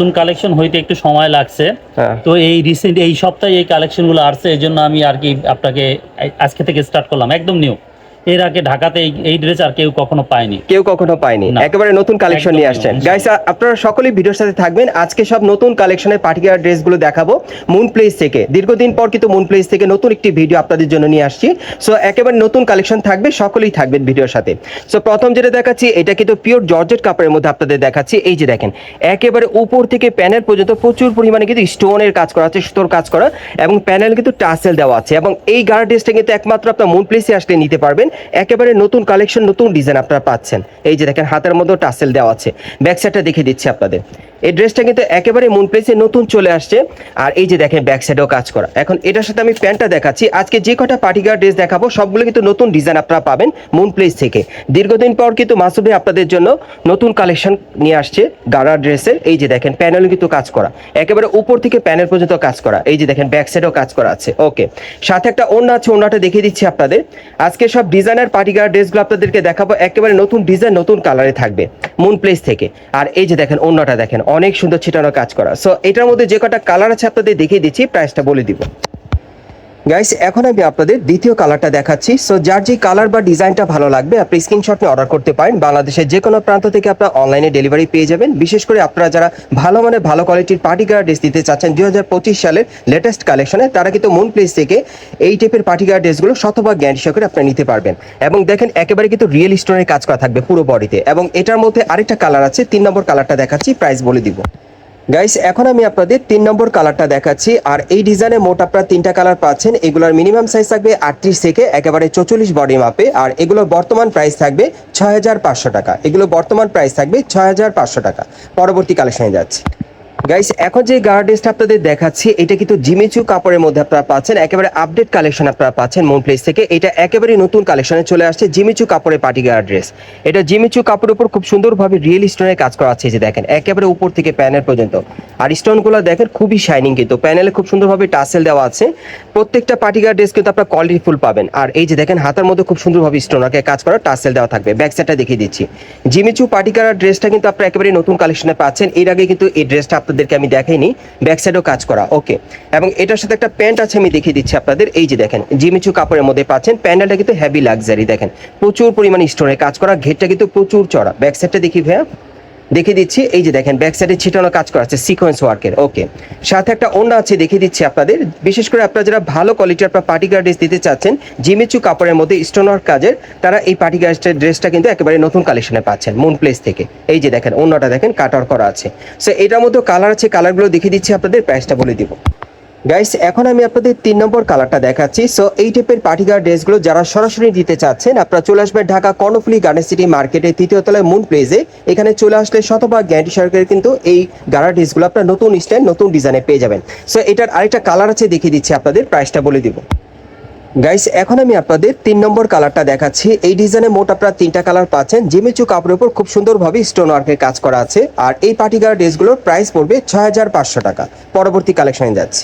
নতুন কালেকশন হইতে একটু সময় লাগছে হ্যাঁ। তো এই রিসেন্ট এই সপ্তাহে এই কালেকশনগুলো আসছে এই জন্য আমি আর কি আপনাকে আজকে থেকে স্টার্ট করলাম একদম নিউ এর আগে ঢাকাতে এই- ড্রেস আর কেউ কখনো পায়নি। কেউ কখনো পায়নি। একেবারে নতুন কালেকশন নিয়ে আসছেন। গাইস আপনারা সকলেই ভিডিওর সাথে থাকবেন। আজকে সব নতুন কালেকশনের পার্টিকুলার ড্রেসগুলো দেখাবো মুন প্লেস থেকে। দীর্ঘদিন পর কিন্তু মুন প্লেস থেকে নতুন একটি ভিডিও আপনাদের জন্য নিয়ে আসছি। সো একেবারে নতুন কালেকশন থাকবে সকলেই থাকবেন ভিডিওর সাথে। সো প্রথম যেটা দেখাচ্ছি এটা কিন্তু পিওর জর্জেট কাপড়ের মধ্যে আপনাদের দেখাচ্ছি। এই যে দেখেন একেবারে উপর থেকে প্যানেল পর্যন্ত প্রচুর পরিমাণে কিন্তু স্টোনের কাজ করা আছে সুতোর কাজ করা এবং প্যানেল কিন্তু টাসেল দেওয়া আছে। এবং এই গাড়া ড্রেসটা কিন্তু একমাত্র আপনার মুন প্লেসে আসলে নিতে পারবেন। একেবারে নতুন কালেকশন নতুন ডিজাইন আপনারা পাচ্ছেন। এই যে দেখেন, হাতের মধ্যেও টাসেল দেওয়া আছে। ব্যাক সাইডটা দেখিয়ে দিচ্ছি আপনাদের। এই ড্রেসটা কিন্তু একেবারে মুন প্লেসে নতুন চলে আসছে। আর এই যে দেখেন ব্যাক সাইডেও কাজ করা। এখন এটার সাথে আমি প্যান্টটা দেখাচ্ছি। আজকে যে কটা পার্টিগার ড্রেস দেখাবো, সবগুলো কিন্তু নতুন ডিজাইন আপনারা পাবেন মুন প্লেস থেকে। দীর্ঘদিন পর কিন্তু মাসুবে আপনাদের জন্য নতুন কালেকশন নিয়ে আসছে গাড়া ড্রেসের এই যে দেখেন প্যানেল কিন্তু কাজ করা। একেবারে উপর থেকে প্যানেল পর্যন্ত কাজ করা। এই যে দেখেন ব্যাক সাইডেও কাজ করা আছে। ওকে সাথে একটা ওড়না আছে, ওড়নাটা দেখিয়ে দিচ্ছি আপনাদের। আজকে সব ডিজাইনার পার্টিগার ড্রেসগুলো আপনাদেরকে দেখাবো। একেবারে নতুন ডিজাইন, নতুন কালারে থাকবে মুন প্লেস থেকে। আর এই যে দেখেন, অন্যটা দেখেন, অনেক সুন্দর ছিটানো কাজ করা। সো এটার মধ্যে যে কটা কালার আছে আপনাদের দেখিয়ে দিচ্ছি প্রাইসটা বলে দিব। গাইস এখন আমি আপনাদের দ্বিতীয় কালারটা দেখাচ্ছি। সো যার যে কালার বা ডিজাইনটা ভালো লাগবে, আপনি স্ক্রিনশট নিয়ে অর্ডার করতে পারেন। বাংলাদেশের যে কোনো প্রান্ত থেকে আপনারা অনলাইনে ডেলিভারি পেয়ে যাবেন। বিশেষ করে আপনারা যারা ভালো মানে ভালো কোয়ালিটির পার্টিকার ড্রেস দিতে চাচ্ছেন, দুই হাজার পঁচিশ সালের লেটেস্ট কালেকশনে তারা কিন্তু মুন প্লেস থেকে এই টাইপের পার্টিকার ড্রেসগুলো শতভাগ গ্যারান্টি সহকারে আপনারা নিতে পারবেন। এবং দেখেন, একেবারে কিন্তু রিয়েল স্টোনের কাজ করা থাকবে পুরো বডিতে এবং এটার মধ্যে আরেকটা কালার আছে, তিন নম্বর কালারটা দেখাচ্ছি প্রাইস বলে দিব। গাইস এখন আমি আপনাদের তিন নম্বর কালারটা দেখাচ্ছি, আর এই ডিজাইনে মোট আপনারা তিনটা কালার পাচ্ছেন। এগুলোর মিনিমাম সাইজ থাকবে আটত্রিশ থেকে একেবারে চৌচল্লিশ বডি মাপে আর এগুলোর বর্তমান প্রাইস থাকবে ছয় হাজার পাঁচশো টাকা। এগুলো বর্তমান প্রাইস থাকবে ছয় হাজার পাঁচশো টাকা। পরবর্তী কালেকশনে যাচ্ছে। গাইস এখন যে গার্ড ড্রেসটা আপনাদের দেখাচ্ছি, এটা কিন্তু জিমিচু কাপড়ের মধ্যে আপনারা পাচ্ছেন। একেবারে আপডেট কালেকশন আপনারা পাচ্ছেন মুন প্লেস থেকে। এটা একেবারে নতুন কালেকশনে চলে আসছে জিমিচু কাপড়ের পার্টি গার্ড ড্রেস এটা জিমিচু কাপড়ের উপর খুব সুন্দরভাবে রিয়েল স্টোনের কাজ করা আছে যে দেখেন, একেবারে উপর থেকে প্যানেল পর্যন্ত। আর স্টোনগুলো দেখেন, খুবই শাইনিং কিন্তু। প্যানেলে খুব সুন্দরভাবে টাসেল দেওয়া আছে। প্রত্যেকটা পার্টি গার্ড ড্রেস কিন্তু আপনারা কোয়ালিটি ফুল পাবেন। আর এই যে দেখেন, হাতের মধ্যে খুব সুন্দরভাবে স্টোনাকে কাজ করা টাসেল দেওয়া থাকবে। ব্যাক সাইডটা দেখিয়ে দিচ্ছি। জিমিচু পার্টি গার্ড ড্রেসটা কিন্তু আপনারা একেবারে নতুন কালেকশনে পাচ্ছেন। এর আগে কিন্তু এই ড্রেসটা আপনাদেরকে আমি দেখাইনি ব্যাক সাইডেও কাজ করা ওকে এবং এটার সাথে একটা প্যান্ট আছে, আমি দেখিয়ে দিচ্ছি আপনাদের, এই যে দেখেন, জিমিচু কাপড়ের মধ্যে পাচ্ছেন প্যান্ডেলটা কিন্তু হেভি লাক্সারি দেখেন। প্রচুর পরিমাণে স্টোনের কাজ করা, ঘেরটা কিন্তু প্রচুর চড়া ব্যাক সাইডটা দেখি ভাইয়া। দেখিয়ে দিচ্ছি, এই যে দেখেন ব্যাক সাইডে ছিটানো কাজ করা আছে সিকোয়েন্স ওয়ার্কের ওকে সাথে একটা অন্য আছে দেখে দিচ্ছি আপনাদের। বিশেষ করে আপনারা যারা ভালো কোয়ালিটির আপনার পার্টি গার্ড ড্রেস দিতে চাচ্ছেন, জিমিচু কাপড়ের মধ্যে স্টোন ওয়ার্ক কাজের, তারা এই পার্টি গার্ডের ড্রেসটা কিন্তু একেবারে নতুন কালেকশনে পাচ্ছেন মুন প্লেস থেকে। এই যে দেখেন, অন্যটা দেখেন কাটার করা আছে। সো এটার মধ্যে কালার আছে কালারগুলো দেখে দিচ্ছি আপনাদের প্রাইসটা বলে দিব। গাইস এখন আমি আপনাদের তিন নম্বর কালারটা দেখাচ্ছি। সো এই টাইপের পার্টিগার ড্রেসগুলো যারা সরাসরি দিতে চাচ্ছেন, আপনারা চলে আসবেন ঢাকা কর্ণফুলি গার্ডেন সিটি মার্কেটের তৃতীয় তলায় মুন প্লেজে এখানে চলে আসলে শতভাগ গ্যারান্টি সরকারের কিন্তু এই গাড়া ড্রেসগুলো আপনারা নতুন স্টাইল, নতুন ডিজাইনে পেয়ে যাবেন। সো এটার আরেকটা কালার আছে, দেখিয়ে দিচ্ছি আপনাদের প্রাইসটা বলে দিব। গাইস এখন আমি আপনাদের তিন নম্বর কালারটা দেখাচ্ছি। এই ডিজাইনে মোট আপনারা তিনটা কালার পাচ্ছেন। জিমিচু কাপড়ের উপর খুব সুন্দরভাবে স্টোন ওয়ার্কের কাজ করা আছে। আর এই পার্টিগার ড্রেসগুলোর প্রাইস পড়বে ছয় হাজার পাঁচশো টাকা। পরবর্তী কালেকশনে যাচ্ছি।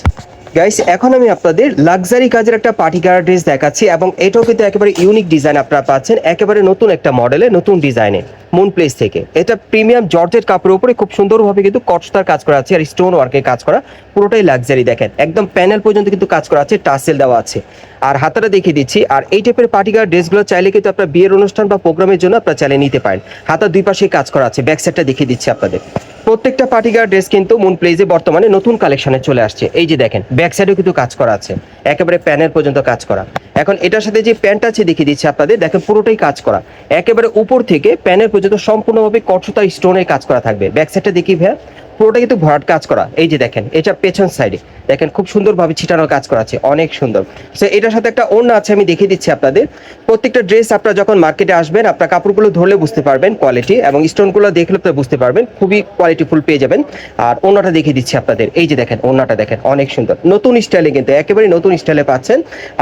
গাইস এখন আমি আপনাদের লাক্সারি কাজের একটা পার্টি পার্টিগার ড্রেস দেখাচ্ছি এবং এটাও কিন্তু একেবারে ইউনিক ডিজাইন আপনারা পাচ্ছেন। একেবারে নতুন একটা মডেলে নতুন ডিজাইনে মুন প্লেস থেকে। এটা প্রিমিয়াম জর্জেট কাপড়ের উপরে খুব সুন্দরভাবে কিন্তু কটস্টার কাজ করা আছে আর স্টোন ওয়ার্কের কাজ করা। পুরোটাই লাক্সারি দেখেন। একদম প্যানেল পর্যন্ত কিন্তু কাজ করা আছে টাসেল দেওয়া আছে। আর হাতাটা দেখিয়ে দিচ্ছি, আর এই টাইপের পার্টিগার ড্রেসগুলো চাইলে কিন্তু আপনার বিয়ের অনুষ্ঠান বা প্রোগ্রামের জন্য আপনারা চাইলে নিতে পারেন। হাতার দুই পাশে কাজ করা আছে ব্যাক সাইডটা দেখিয়ে দিচ্ছি আপনাদের। প্রত্যেকটা পার্টিগার ড্রেস কিন্তু মুন প্লেজে বর্তমানে নতুন কালেকশনে চলে আসছে। এই যে দেখেন ব্যাক সাইডেও কিন্তু কাজ করা আছে। একেবারে প্যানের পর্যন্ত কাজ করা। এখন এটার সাথে যে প্যান্ট আছে, দেখিয়ে দিচ্ছে আপনাদের, দেখেন পুরোটাই কাজ করা। একেবারে উপর থেকে প্যানের পর্যন্ত সম্পূর্ণভাবে কঠোতা স্টোনের কাজ করা থাকবে। ব্যাক সাইডটা দেখি ভাইয়া। পুরোটা কিন্তু ভরাট কাজ করা। এই যে দেখেন, এটা পেছন সাইডে দেখেন, খুব সুন্দরভাবে ছিটানো কাজ করা আছে, অনেক সুন্দর। সো এটার সাথে একটা অন্য আছে, আমি দেখিয়ে দিচ্ছি আপনাদের। প্রত্যেকটা ড্রেস আপনারা যখন মার্কেটে আসবেন, আপনার কাপড়গুলো ধরলে বুঝতে পারবেন কোয়ালিটি এবং স্টোনগুলো দেখলে আপনারা বুঝতে পারবেন, খুবই কোয়ালিটি ফুল পেয়ে যাবেন। আর অন্যটা দেখিয়ে দিচ্ছি আপনাদের। এই যে দেখেন অন্যটা দেখেন, অনেক সুন্দর। নতুন স্টাইলে কিন্তু একেবারে নতুন স্টাইলে পাচ্ছেন।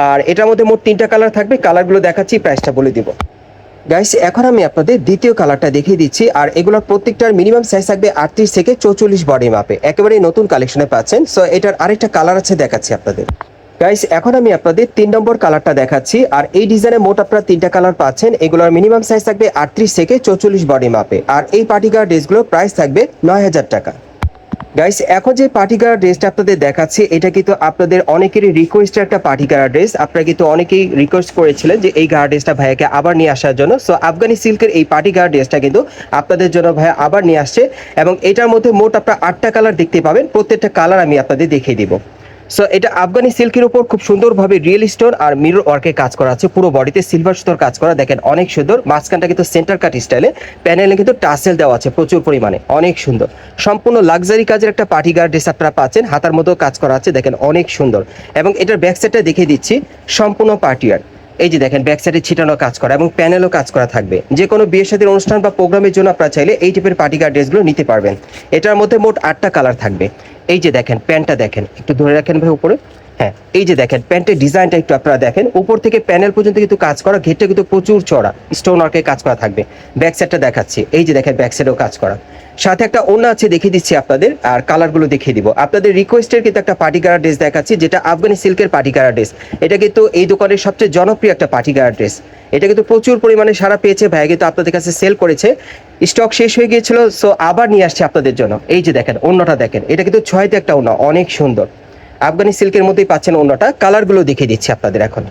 আর এটার মধ্যে মোট তিনটা কালার থাকবে কালারগুলো দেখাচ্ছি প্রাইসটা বলে দিব। গাইস এখন আমি আপনাদের দ্বিতীয় কালারটা দেখিয়ে দিচ্ছি, আর এগুলোর প্রত্যেকটার মিনিমাম সাইজ থাকবে আটত্রিশ থেকে চৌচল্লিশ বডি মাপে একেবারে নতুন কালেকশনে পাচ্ছেন সো এটার আরেকটা কালার আছে দেখাচ্ছি আপনাদের। গাইস এখন আমি আপনাদের তিন নম্বর কালারটা দেখাচ্ছি, আর এই ডিজাইনে মোট আপনারা তিনটা কালার পাচ্ছেন, এগুলোর মিনিমাম সাইজ থাকবে আটত্রিশ থেকে চৌচল্লিশ বডি মাপে আর এই পার্টিকার ড্রেসগুলোর প্রাইস থাকবে নয় হাজার টাকা। গাইস এখন যে পার্টি কালার ড্রেসটা আপনাদের দেখাচ্ছি, এটা কিন্তু আপনাদের অনেকেরই রিকোয়েস্টের একটা পার্টি কালার ড্রেস আপনারা কিন্তু অনেকেই রিকোয়েস্ট করেছিলেন যে এই গার ড্রেসটা ভাইয়াকে আবার নিয়ে আসার জন্য। সো আফগানি সিল্কের এই পার্টি কালার ড্রেসটা কিন্তু আপনাদের জন্য ভাইয়া আবার নিয়ে আসছে। এবং এটার মধ্যে মোট আপনারা আটটা কালার দেখতে পাবেন। প্রত্যেকটা কালার আমি আপনাদের দেখিয়ে দিব। সো এটা আফগানি সিল্কের উপর খুব সুন্দরভাবে রিয়েল স্টোন আর মিরর ওয়ার্কে কাজ করা আছে। পুরো বডিতে সিলভার সুতোর কাজ করা। দেখেন, অনেক সুন্দর। মাঝখানটা কিন্তু সেন্টার কাট স্টাইলে প্যানেলে কিন্তু টাসেল দেওয়া আছে প্রচুর পরিমাণে। অনেক সুন্দর। সম্পূর্ণ লাক্সারি কাজের একটা পার্টি গার্ড ড্রেস আপনারা পাচ্ছেন। হাতার মতো কাজ করা আছে। দেখেন, অনেক সুন্দর। এবং এটার ব্যাক সাইডটা দেখিয়ে দিচ্ছি। সম্পূর্ণ পার্টিয়ার এই যে দেখেন ব্যাক সাইডে ছিটানো কাজ করা এবং প্যানেলও কাজ করা থাকবে। যে কোনো বিয়ে সাথে অনুষ্ঠান বা প্রোগ্রামের জন্য আপনারা চাইলে এই টাইপের পার্টি গার্ড ড্রেসগুলো নিতে পারবেন। এটার মধ্যে মোট আটটা কালার থাকবে। এই যে দেখেন প্যান্টটা দেখেন, একটু ধরে রাখেন ভাই উপরে। হ্যাঁ এই যে দেখেন, প্যান্টের ডিজাইনটা একটু আপনারা দেখেন, উপর থেকে প্যানেল পর্যন্ত কিন্তু কাজ করা, ঘেরটা কিন্তু প্রচুর চড়া স্টোন ওয়ার্কে কাজ করা থাকবে। ব্যাক সাইডটা দেখাচ্ছি, এই যে দেখেন ব্যাক সাইডেও কাজ করা। সাথে একটা ওনা আছে, দেখিয়ে দিচ্ছি আপনাদের, আর কালারগুলো দেখিয়ে দিব। আপনাদের রিকোয়েস্টের কিন্তু একটা পার্টিকার ড্রেস দেখাচ্ছি, যেটা আফগানি সিল্কের পার্টিকার ড্রেস এটা কিন্তু এই দোকানের সবচেয়ে জনপ্রিয় একটা পার্টি কালার ড্রেস এটা কিন্তু প্রচুর পরিমাণে সারা পেয়েছে, ভাইয়া কিন্তু আপনাদের কাছে সেল করেছে। স্টক শেষ হয়ে গিয়েছিল সো আবার নিয়ে আসছে আপনাদের জন্য। এই যে দেখেন অন্যটা দেখেন, এটা কিন্তু ছয়তে একটা ওনা অনেক সুন্দর। আফগানি সিল্কের মধ্যেই পাচ্ছেন অন্যটা কালারগুলো দেখিয়ে দিচ্ছি আপনাদের এখন।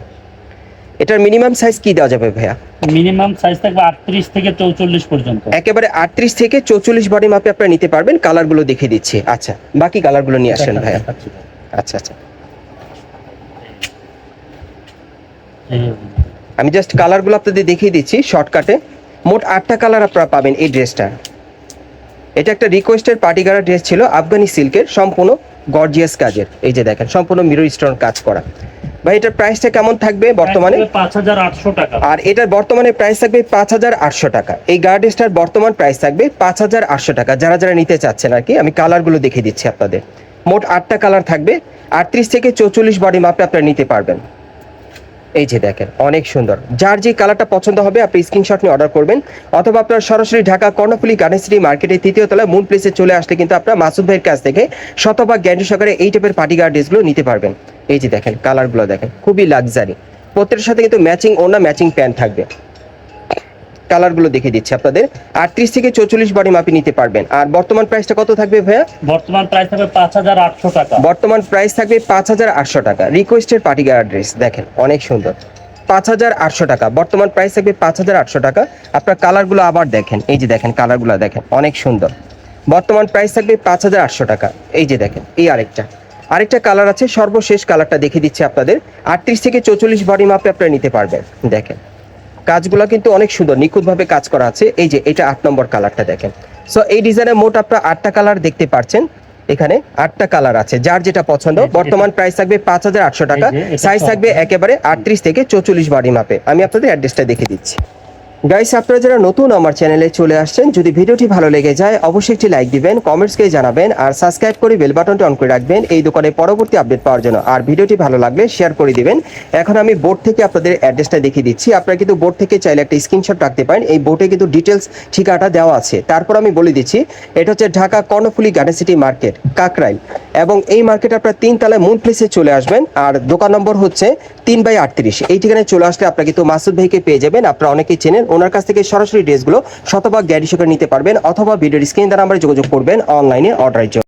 এটার মিনিমাম সাইজ কি দেওয়া যাবে ভাইয়া? মিনিমাম সাইজ থাকবে আটত্রিশ থেকে চৌচল্লিশ পর্যন্ত। একেবারে আটত্রিশ থেকে চৌচল্লিশ বডি মাপে আপনারা নিতে পারবেন কালারগুলো দেখিয়ে দিচ্ছি। আচ্ছা বাকি কালারগুলো নিয়ে আসেন ভাইয়া। আচ্ছা আচ্ছা। আমি জাস্ট কালারগুলো আপনাদের দেখিয়ে দিচ্ছি শর্টকাটে মোট আটটা কালার আপনারা পাবেন এই ড্রেসটা এটা একটা রিকোয়েস্টের পার্টি গাড়া ড্রেস ছিল আফগানি সিল্কের সম্পূর্ণ গর্জিয়াস কাজের। এই যে দেখেন সম্পূর্ণ মিরর স্টোন কাজ করা। ভাই এটার প্রাইসটা কেমন থাকবে বর্তমানে? টাকা। আর এটার বর্তমানে প্রাইস থাকবে পাঁচ হাজার আটশো টাকা। এই গার্ডেস্টার বর্তমান প্রাইস থাকবে পাঁচ হাজার আটশো টাকা। যারা যারা নিতে চাচ্ছেন আর কি আমি কালারগুলো দেখিয়ে দিচ্ছি আপনাদের। মোট আটটা কালার থাকবে। আটত্রিশ থেকে চৌচল্লিশ বডি মাপে আপনারা নিতে পারবেন। এই যে দেখেন, অনেক সুন্দর। যার যে কালারটা পছন্দ হবে, আপনি স্ক্রিনশট নিয়ে অর্ডার করবেন। অথবা আপনার সরাসরি ঢাকা কর্ণফুলি গার্ডেন মার্কেটে মার্কেটের তৃতীয় তলায় মুন প্লেসে চলে আসলে কিন্তু আপনার মাসুদ ভাইয়ের কাছ থেকে শতভাগ গ্যারান্টি সহকারে এই টাইপের পার্টি গার্ড ড্রেসগুলো নিতে পারবেন। এই যে দেখেন কালারগুলো দেখেন, খুবই লাক্সারি প্রত্যেকের সাথে কিন্তু ম্যাচিং ওনা ম্যাচিং প্যান্ট থাকবে। কালারগুলো দেখে দিচ্ছি আপনাদের। আটত্রিশ থেকে চৌচল্লিশ বডি মাপে নিতে পারবেন। আর বর্তমান প্রাইসটা কত থাকবে ভাইয়া? বর্তমান প্রাইস থাকবে পাঁচ হাজার আটশো টাকা। বর্তমান প্রাইস থাকবে পাঁচ হাজার আটশো টাকা। রিকোয়েস্টের পার্টি গার্ড ড্রেস দেখেন অনেক সুন্দর। পাঁচ হাজার আটশো টাকা। বর্তমান প্রাইস থাকবে পাঁচ হাজার আটশো টাকা। আপনার কালারগুলো আবার দেখেন এই যে দেখেন কালারগুলো দেখেন অনেক সুন্দর। বর্তমান প্রাইস থাকবে পাঁচ হাজার আটশো টাকা। এই যে দেখেন এই আরেকটা। আরেকটা কালার আছে সর্বশেষ কালারটা দেখে দিচ্ছি আপনাদের। আটত্রিশ থেকে চৌচল্লিশ বডি মাপে আপনারা নিতে পারবেন। দেখেন কাজগুলো কিন্তু অনেক সুন্দর নিখুঁতভাবে কাজ করা আছে। এই যে এটা আট নম্বর কালারটা দেখেন। সো এই ডিজাইনে মোট আপনারা আটটা কালার দেখতে পাচ্ছেন এখানে আটটা কালার আছে। যার যেটা পছন্দ বর্তমান প্রাইস থাকবে পাঁচ হাজার আটশো টাকা। সাইজ থাকবে একেবারে আটত্রিশ থেকে চৌচল্লিশ বাড়ি মাপে আমি আপনাদের অ্যাড্রেসটা দেখে দিচ্ছি। গাইস আপনারা যারা নতুন আমার চ্যানেলে চলে আসছেন, যদি ভিডিওটি ভালো লেগে যায়, অবশ্যই একটি লাইক দিবেন কমেন্টসকে জানাবেন, আর সাবস্ক্রাইব করে বেল বাটনটা অন করে রাখবেন। এই দোকানে পরবর্তী আপডেট পাওয়ার জন্য। আর ভিডিওটি ভালো লাগলে শেয়ার করে দিবেন। এখন আমি বোর্ড থেকে আপনাদের অ্যাড্রেসটা দেখিয়ে দিচ্ছি। আপনারা কিন্তু বোর্ড থেকে চাইলে একটা স্ক্রিনশট রাখতে পারেন। এই বোর্ডে কিন্তু ডিটেলস ঠিকানাটা দেওয়া আছে। তারপর আমি বলে দিচ্ছি, এটা হচ্ছে Dhaka Karnaphuli garden city market Kakrail. এবং এই মার্কেট আপনার তিন তলায় মুন প্লেসে চলে আসবেন। আর দোকান নম্বর হচ্ছে তিন বাই আটত্রিশ। এই ঠিকানায় চলে আসলে আপনার কিন্তু মাসুদ ভাইকে পেয়ে যাবেন। আপনারা অনেকেই চেনেন, ওনার কাছ থেকে সরাসরি ড্রেসগুলো শতভাগ গ্যারি নিতে পারবেন অথবা ভিডিওর স্ক্রিন দ্বারা আমরা যোগাযোগ করবেন অনলাইনে অর্ডারের জন্য।